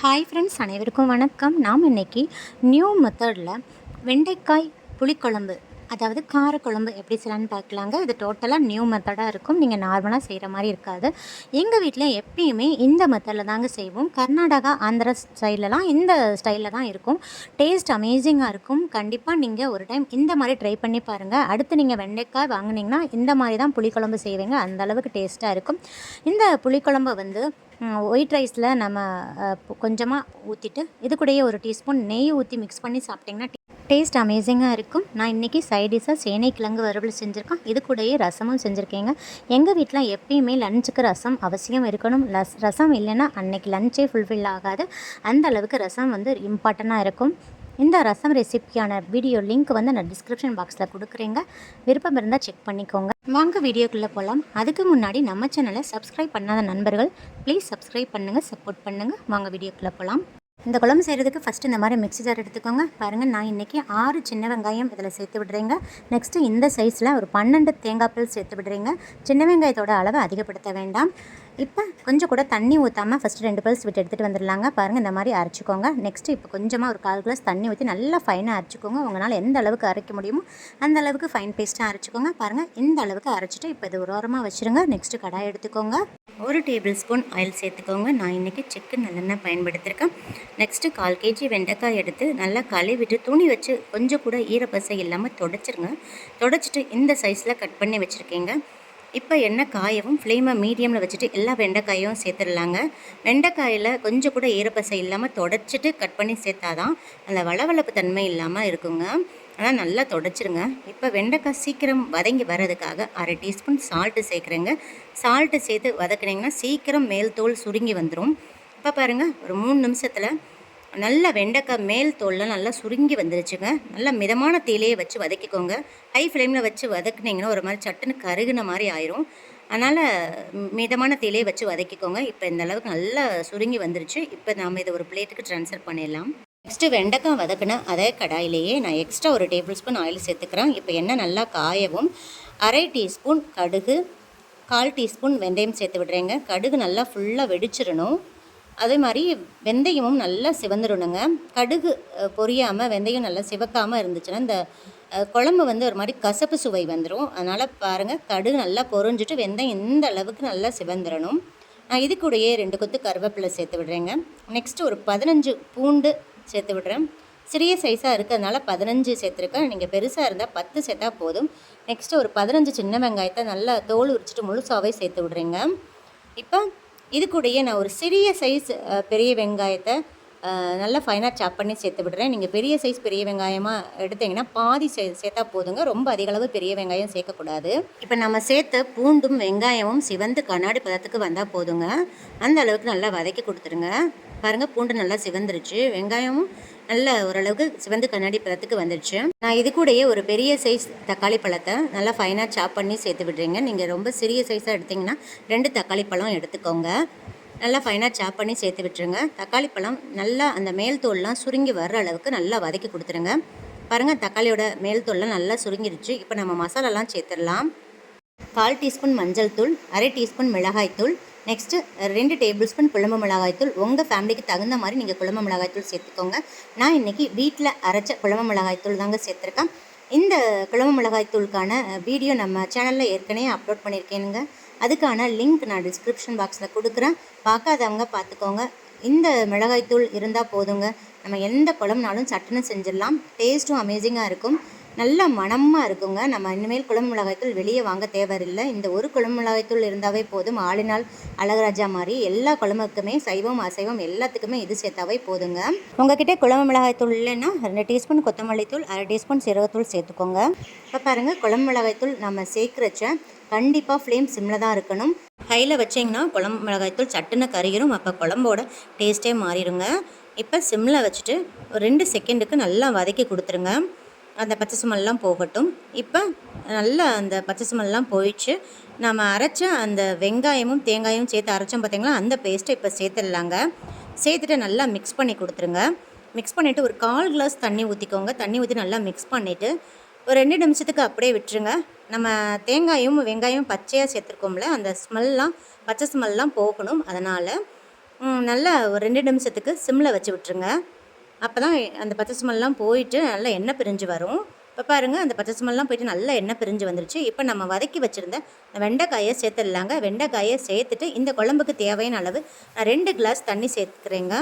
Hi friends அனைவருக்கும் வணக்கம். நாம் இன்னைக்கு நியூ மெத்தடில் வெண்டைக்காய் புளிக்குழம்பு அதாவது காரக்குழம்பு எப்படி செய்யலான்னு பார்க்கலாங்க. இது டோட்டலாக நியூ மெத்தடாக இருக்கும். நீங்கள் நார்மலாக செய்கிற மாதிரி இருக்காது. எங்கள் வீட்டில் எப்பயுமே இந்த மெத்தடில் தாங்க செய்வோம். கர்நாடகா ஆந்திரா ஸ்டைலெலாம் இந்த ஸ்டைலில் தான் இருக்கும். டேஸ்ட் அமேசிங்காக இருக்கும். கண்டிப்பாக நீங்கள் ஒரு டைம் இந்த மாதிரி ட்ரை பண்ணி பாருங்கள் அடுத்து நீங்கள் வெண்டைக்காய் வாங்குனீங்கன்னா இந்த மாதிரி தான் புளிக்குழம்பு செய்வீங்க. அந்தளவுக்கு டேஸ்ட்டாக இருக்கும். இந்த புளிக்குழம்பு வந்து ஒயிட் ரைஸில் நம்ம கொஞ்சமாக ஊற்றிட்டு இது கூடயே ஒரு டீஸ்பூன் நெய் ஊற்றி மிக்ஸ் பண்ணி சாப்பிட்டிங்கன்னா டேஸ்ட் அமேசிங்காக இருக்கும். நான் இன்றைக்கி சைடிஷாக சேனை கிழங்கு வறுவல் செஞ்சுருக்கேன். இது கூடயே ரசமும் செஞ்சுருக்கேங்க. எங்கள் வீட்டில் எப்பயுமே லஞ்சுக்கு ரசம் அவசியம் இருக்கணும். லஸ் ரசம் இல்லைன்னா அன்னைக்கு லஞ்சே ஃபுல்ஃபில் ஆகாது. அந்த அளவுக்கு ரசம் வந்து இம்பார்ட்டண்ட்டாக இருக்கும். இந்த ரசம் ரெசிபியான வீடியோ லிங்க் வந்து நான் டிஸ்கிரிப்ஷன் பாக்ஸில் கொடுக்குறேங்க. விருப்பம் இருந்தால் செக் பண்ணிக்கோங்க. வாங்க வீடியோக்குள்ளே போகலாம் அதுக்கு முன்னாடி நம்ம சேனலை சப்ஸ்கிரைப் பண்ணாத நண்பர்கள் ப்ளீஸ் சப்ஸ்கிரைப் பண்ணுங்கள் சப்போர்ட் பண்ணுங்கள் வாங்க வீடியோக்குள்ளே போகலாம் இந்த குழம்பு செய்கிறதுக்கு ஃபஸ்ட்டு இந்த மாதிரி மிக்ஸி ஜார் எடுத்துக்கோங்க. பாருங்கள் நான் இன்றைக்கி ஆறு சின்ன வெங்காயம் இதில் சேர்த்து விடுறேங்க. நெக்ஸ்ட்டு இந்த சைஸில் ஒரு பன்னெண்டு தேங்காய் பால் சேர்த்து விடுறீங்க. சின்ன வெங்காயத்தோட அளவை அதிகப்படுத்த வேண்டாம். இப்போ கொஞ்சம் கூட தண்ணி ஊற்றாமல் ஃபஸ்ட்டு ரெண்டு பல்ஸ் விட்டு எடுத்துகிட்டு வந்துடலாங்க. பாருங்கள் இந்த மாதிரி அரைச்சிக்கோங்க. நெக்ஸ்ட்டு இப்போ கொஞ்சமாக ஒரு கால் கிளாஸ் தண்ணி ஊற்றி நல்லா ஃபைனாக அரைச்சிக்கோங்க. உங்களால் எந்த அளவுக்கு அரைக்க முடியுமோ அந்த அளவுக்கு ஃபைன் பேஸ்ட்டாக அரைச்சிக்கோங்க. பாருங்கள் இந்த அளவுக்கு அரைச்சிட்டு இப்போ இது ஒரு ஓரமாக வச்சுருங்க. நெக்ஸ்ட்டு கடாய் எடுத்துக்கோங்க. ஒரு டேபிள் ஸ்பூன் ஆயில் சேர்த்துக்கோங்க. நான் இன்றைக்கி சிக்கன் நல்லெண்ணெய் பயன்படுத்தியிருக்கேன் நெக்ஸ்ட்டு கால் கேஜி வெண்டைக்காய் எடுத்து நல்லா கழுவிட்டு துணி வச்சு கொஞ்சம் கூட ஈரப்பசை இல்லாமல் தொடச்சிருங்க. தொடச்சிட்டு இந்த சைஸில் கட் பண்ணி வச்சுருக்கீங்க. இப்போ எண்ணெய் காயவும் ஃப்ளேமை மீடியமில் வச்சுட்டு எல்லா வெண்டைக்காயும் சேர்த்துடலாங்க. வெண்டைக்காயில் கொஞ்சம் கூட ஈரப்பசை இல்லாமல் தொடச்சிட்டு கட் பண்ணி சேர்த்தாதான் அந்த வளவளப்பு தன்மை இல்லாமல் இருக்குங்க. ஆனால் நல்லா தொடச்சிருங்க. இப்போ வெண்டைக்காய் சீக்கிரம் வதங்கி வர்றதுக்காக அரை டீஸ்பூன் சால்ட்டு சேர்க்குறேங்க. சால்ட்டு சேர்த்து வதக்குனீங்கன்னா சீக்கிரம் மேல் தோல் சுருங்கி வந்துடும் இப்போ பாருங்கள் ஒரு மூணு நிமிஷத்தில் நல்லா வெண்டைக்காய் மேல் தோல்லாம் நல்லா சுருங்கி வந்துருச்சுங்க. நல்லா மிதமான தீலையே வச்சு வதக்கிக்கோங்க. ஹை ஃப்ளேமில் வச்சு வதக்குனீங்கன்னா ஒரு மாதிரி சட்டுன்னு கருகுன மாதிரி ஆயிரும். அதனால் மிதமான தீலையே வச்சு வதக்கிக்கோங்க. இப்போ இந்த அளவுக்கு நல்லா சுருங்கி வந்துருச்சு. இப்போ நாம் இதை ஒரு பிளேட்டுக்கு ட்ரான்ஸ்ஃபர் பண்ணிடலாம். நெக்ஸ்ட்டு வெண்டைக்காய் வதக்குனேன் அதே கடாயிலேயே நான் எக்ஸ்ட்ரா ஒரு டேபிள் ஸ்பூன் ஆயில் சேர்த்துக்கிறேன். இப்போ எண்ணெய் நல்லா காயவும். அரை டீஸ்பூன் கடுகு கால் டீஸ்பூன் வெந்தயம் சேர்த்து விடுறேங்க. கடுகு நல்லா ஃபுல்லாக வெடிச்சிடணும் அதே மாதிரி வெந்தயமும் நல்லா சிவந்துடணுங்க கடுகு பொரியாமல் வெந்தயம் நல்லா சிவக்காமல் இருந்துச்சுன்னா இந்த குழம்பு வந்து ஒரு மாதிரி கசப்பு சுவை வந்துடும் அதனால் பாருங்கள் கடுகு நல்லா பொறிஞ்சிட்டு வெந்தயம் இந்த அளவுக்கு நல்லா சிவந்துடணும் நான் இது கூடயே ரெண்டு கொத்து கருவேப்பிலை சேர்த்து விடுறேங்க. நெக்ஸ்ட்டு ஒரு பதினஞ்சு பூண்டு சேர்த்து விடுறேன். சிறிய சைஸாக இருக்கிறதுனால பதினஞ்சு சேர்த்துருக்கேன் நீங்கள் பெருசாக இருந்தால் பத்து சேர்த்தா போதும். நெக்ஸ்ட்டு ஒரு பதினஞ்சு சின்ன வெங்காயத்தை நல்லா தோல் உரிச்சிட்டு முழுசாவே சேர்த்து விடுறீங்க. இப்போ இது கூடயே நான் ஒரு சிறிய சைஸ் பெரிய வெங்காயத்தை நல்லா ஃபைனாக சாப் பண்ணி சேர்த்து விடுறேன். நீங்கள் பெரிய சைஸ் பெரிய வெங்காயமாக எடுத்தீங்கன்னா பாதி சே சேர்த்தா போதுங்க. ரொம்ப அதிக அளவு பெரிய வெங்காயம் சேர்க்கக்கூடாது. இப்போ நம்ம சேர்த்த பூண்டும் வெங்காயமும் சிவந்து கண்ணாடி பதத்துக்கு வந்தால் போதுங்க. அந்த அளவுக்கு நல்லா வதக்கி கொடுத்துருங்க. பாருங்கள் பூண்டு நல்லா சிவந்துருச்சு. வெங்காயமும் நல்ல ஓரளவுக்கு சிவந்து கண்ணாடி பழத்துக்கு வந்துடுச்சு நான் இது கூடயே ஒரு பெரிய சைஸ் தக்காளி பழத்தை நல்லா ஃபைனாக சாப் பண்ணி சேர்த்து விடுறீங்க. நீங்கள் ரொம்ப சிறிய சைஸாக எடுத்திங்கன்னா ரெண்டு தக்காளி பழம் எடுத்துக்கோங்க. நல்லா ஃபைனாக சாப் பண்ணி சேர்த்து விட்டுருங்க. தக்காளி பழம் நல்லா அந்த மேல் தோல்லாம் சுருங்கி வர்ற அளவுக்கு நல்லா வதக்கி கொடுத்துருங்க. பாருங்கள் தக்காளியோட மேல் தோல்லாம் நல்லா சுருங்கிடுச்சு இப்போ நம்ம மசாலாலாம் சேர்த்துடலாம். கால் டீஸ்பூன் மஞ்சள் தூள் அரை டீஸ்பூன் மிளகாய் தூள் நெக்ஸ்ட்டு ரெண்டு டேபிள் ஸ்பூன் குழம்பு மிளகாய்த்தூள். உங்கள் ஃபேமிலிக்கு தகுந்த மாதிரி நீங்கள் குழம்பு மிளகாய்த்தூள் சேர்த்துக்கோங்க. நான் இன்றைக்கி வீட்டில் அரைச்ச குழம்பு மிளகாய்த்தூள் தாங்க சேர்த்துருக்கேன். இந்த குழம்பு மிளகாய்த்தூளுக்கான வீடியோ நம்ம சேனலில் ஏற்கனவே அப்லோட் பண்ணியிருக்கேனுங்க. அதுக்கான லிங்க் நான் டிஸ்கிரிப்ஷன் பாக்ஸில் கொடுக்குறேன். பார்க்காதவங்க பார்த்துக்கோங்க. இந்த மிளகாய்த்தூள் இருந்தால் போதுங்க. நம்ம எந்த குழம்புனாலும் சட்டுன்னு செஞ்சிடலாம். டேஸ்ட்டும் அமேசிங்காக இருக்கும். நல்ல மணமாக இருக்குங்க. நம்ம இனிமேல் குழம்பு மிளகாய்த்தூள் வெளியே வாங்க தேவையில்லை. இந்த ஒரு குழம்பு மிளகாய்த்தூள் இருந்தாவே போதும். ஆளினால் அழகராஜா மாதிரி எல்லா குழம்புக்குமே சைவம் அசைவம் எல்லாத்துக்குமே இது சேர்த்தாவே போதுங்க. உங்ககிட்ட குழம்பு மிளகாய்த்தூள் இல்லைன்னா ரெண்டு டீஸ்பூன் கொத்தமல்லி தூள் அரை டீஸ்பூன் சிறகத்தூள் சேர்த்துக்கோங்க. இப்போ பாருங்கள் குழம்பு மிளகாய்த்தூள் நம்ம சேர்க்குறச்ச கண்டிப்பாக ஃப்ளேம் சிம்மில் தான் இருக்கணும். ஹையில் வச்சிங்கன்னா குழம்பு மிளகாய்த்தூள் சட்டுன்னு கருகிரும். அப்போ குழம்போட டேஸ்ட்டே மாறிடுங்க. இப்போ சிம்மில் வச்சுட்டு ஒரு ரெண்டு செகண்டுக்கு நல்லா வதக்கி கொடுத்துருங்க. அந்த பச்சை சுமெல்லாம் போகட்டும். இப்போ நல்லா அந்த பச்சை சுமெல்லாம் போயிடுச்சு. நம்ம அரைச்ச அந்த வெங்காயமும் தேங்காயும் சேர்த்து அரைச்சோம் பார்த்திங்களா அந்த பேஸ்ட்டை இப்போ சேர்த்துடலாங்க. சேர்த்துட்டு நல்லா மிக்ஸ் பண்ணி கொடுத்துருங்க. மிக்ஸ் பண்ணிவிட்டு ஒரு கால் கிளாஸ் தண்ணி ஊற்றிக்கோங்க தண்ணி ஊற்றி நல்லா மிக்ஸ் பண்ணிவிட்டு ஒரு ரெண்டு நிமிஷத்துக்கு அப்படியே விட்டுருங்க. நம்ம தேங்காயும் வெங்காயம் பச்சையாக சேர்த்துருக்கோம்ல அந்த ஸ்மெல்லாம் பச்சை ஸ்மெல்லாம் போகணும். அதனால் நல்லா ஒரு ரெண்டு நிமிஷத்துக்கு சிம்மில் வச்சு விட்டுருங்க. அப்போ தான் அந்த பச்சை ஸ்மெல்லாம் போயிட்டு நல்லா எண்ணெய் பிரிஞ்சு வரும். இப்போ பாருங்கள் அந்த பச்சை ஸ்மெல்லாம் போயிட்டு நல்லா எண்ணெய் பிரிஞ்சு வந்துருச்சு. இப்போ நம்ம வதக்கி வச்சுருந்த வெண்டைக்காயை சேர்த்துடலாங்க. வெண்டைக்காயை சேர்த்துட்டு இந்த குழம்புக்கு தேவையான அளவு நான் ரெண்டு கிளாஸ் தண்ணி சேர்த்துக்கிறேங்க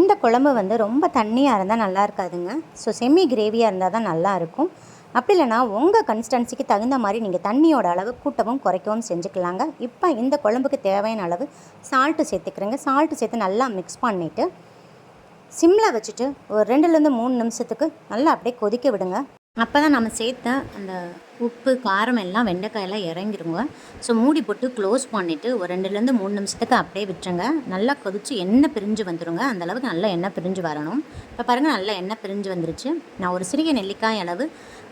இந்த குழம்பு வந்து ரொம்ப தண்ணியாக இருந்தால் நல்லா இருக்காதுங்க. ஸோ செமி கிரேவியாக இருந்தால் தான் நல்லா இருக்கும். அப்படி இல்லைனா உங்கள் கன்சிஸ்டன்சிக்கு தகுந்த மாதிரி நீங்கள் தண்ணியோட அளவு கூட்டவும் குறைக்கவும் செஞ்சுக்கலாங்க. இப்போ இந்த குழம்புக்கு தேவையான அளவு சால்ட்டு சேர்த்துக்கிறேங்க. சால்ட்டு சேர்த்து நல்லா மிக்ஸ் பண்ணிவிட்டு சிம்மில் வச்சுட்டு ஒரு ரெண்டுலேருந்து மூணு நிமிஷத்துக்கு நல்லா அப்படியே கொதிக்க விடுங்க. அப்போ தான் நம்ம சேர்த்த அந்த உப்பு காரம் எல்லாம் வெண்டைக்காயெல்லாம் இறங்கிருங்க. ஸோ மூடி போட்டு க்ளோஸ் பண்ணிவிட்டு ஒரு ரெண்டுலேருந்து மூணு நிமிஷத்துக்கு அப்படியே விட்டுருங்க. நல்லா கொதிச்சு எண்ணெய் பிரிஞ்சு வந்துடுங்க அந்தளவுக்கு நல்லா எண்ணெய் பிரிஞ்சு வரணும். இப்போ பாருங்கள் நல்லா எண்ணெய் பிரிஞ்சு வந்துருச்சு. நான் ஒரு சிறிய நெல்லிக்காய் அளவு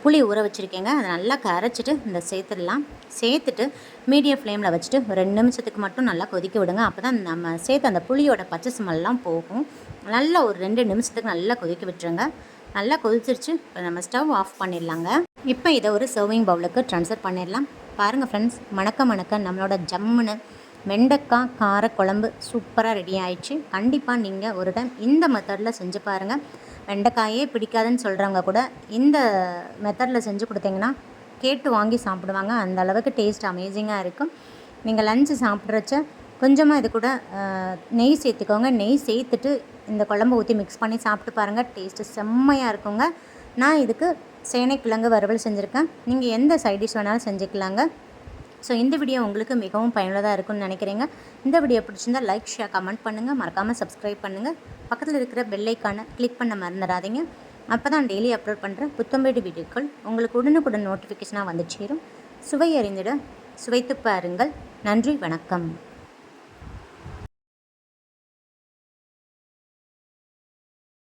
புளி ஊற வச்சுருக்கேங்க. அதை நல்லா கரைச்சிட்டு இந்த சேர்த்துடலாம். சேர்த்துட்டு மீடியம் ஃப்ளேமில் வச்சுட்டு ஒரு ரெண்டு நிமிஷத்துக்கு மட்டும் நல்லா கொதிக்க விடுங்க. அப்போ தான் நம்ம சேர்த்த அந்த புளியோட பச்சை ஸ்மெல்லாம் போகும். நல்லா ஒரு ரெண்டு நிமிஷத்துக்கு நல்லா கொதிக்க விட்டுருங்க. நல்லா கொதிச்சிருச்சு. இப்போ நம்ம ஸ்டவ் ஆஃப் பண்ணிடலாங்க. இப்போ இதை ஒரு சர்விங் பவுலுக்கு ட்ரான்ஸ்ஃபர் பண்ணிடலாம். பாருங்கள் ஃப்ரெண்ட்ஸ் மணக்க மணக்க நம்மளோட ஜம்முன்னு வெண்டைக்காய் கார குழம்பு சூப்பராக ரெடி ஆயிடுச்சு. கண்டிப்பாக நீங்கள் ஒரு டைம் இந்த மெத்தடில் செஞ்சு பாருங்கள் வெண்டைக்காயே பிடிக்காதுன்னு சொல்கிறவங்க கூட இந்த மெத்தடில் செஞ்சு கொடுத்தீங்கன்னா கேட்டு வாங்கி சாப்பிடுவாங்க. அந்த அளவுக்கு டேஸ்ட் அமேசிங்காக இருக்கும். நீங்கள் லஞ்சு சாப்பிட்றச்ச கொஞ்சமாக இது கூட நெய் சேர்த்துக்கோங்க. நெய் சேர்த்துட்டு இந்த குழம்பு ஊற்றி மிக்ஸ் பண்ணி சாப்பிட்டு பாருங்கள் டேஸ்ட்டு செம்மையாக இருக்குங்க. நான் இதுக்கு சேனைக்கிழங்கு வறுவல் செஞ்சுருக்கேன். நீங்கள் எந்த சைட் டிஷ் வேணாலும் செஞ்சுக்கலாங்க. ஸோ இந்த வீடியோ உங்களுக்கு மிகவும் பயனுள்ளதாக இருக்கும்னு நினைக்கிறீங்க. இந்த வீடியோ பிடிச்சிருந்தா லைக் ஷேர் கமெண்ட் பண்ணுங்கள் மறக்காமல் சப்ஸ்கிரைப் பண்ணுங்கள் பக்கத்தில் இருக்கிற பெல்லைக்கான கிளிக் பண்ண மறந்துடாதீங்க. அப்போ தான் டெய்லி அப்லோட் பண்ணுற புத்தம்பேடு வீடியோக்கள் உங்களுக்கு உடனுக்குடன் நோட்டிஃபிகேஷனாக வந்து சேரும். சுவை அறிந்திட சுவைத்து பாருங்கள். நன்றி வணக்கம்.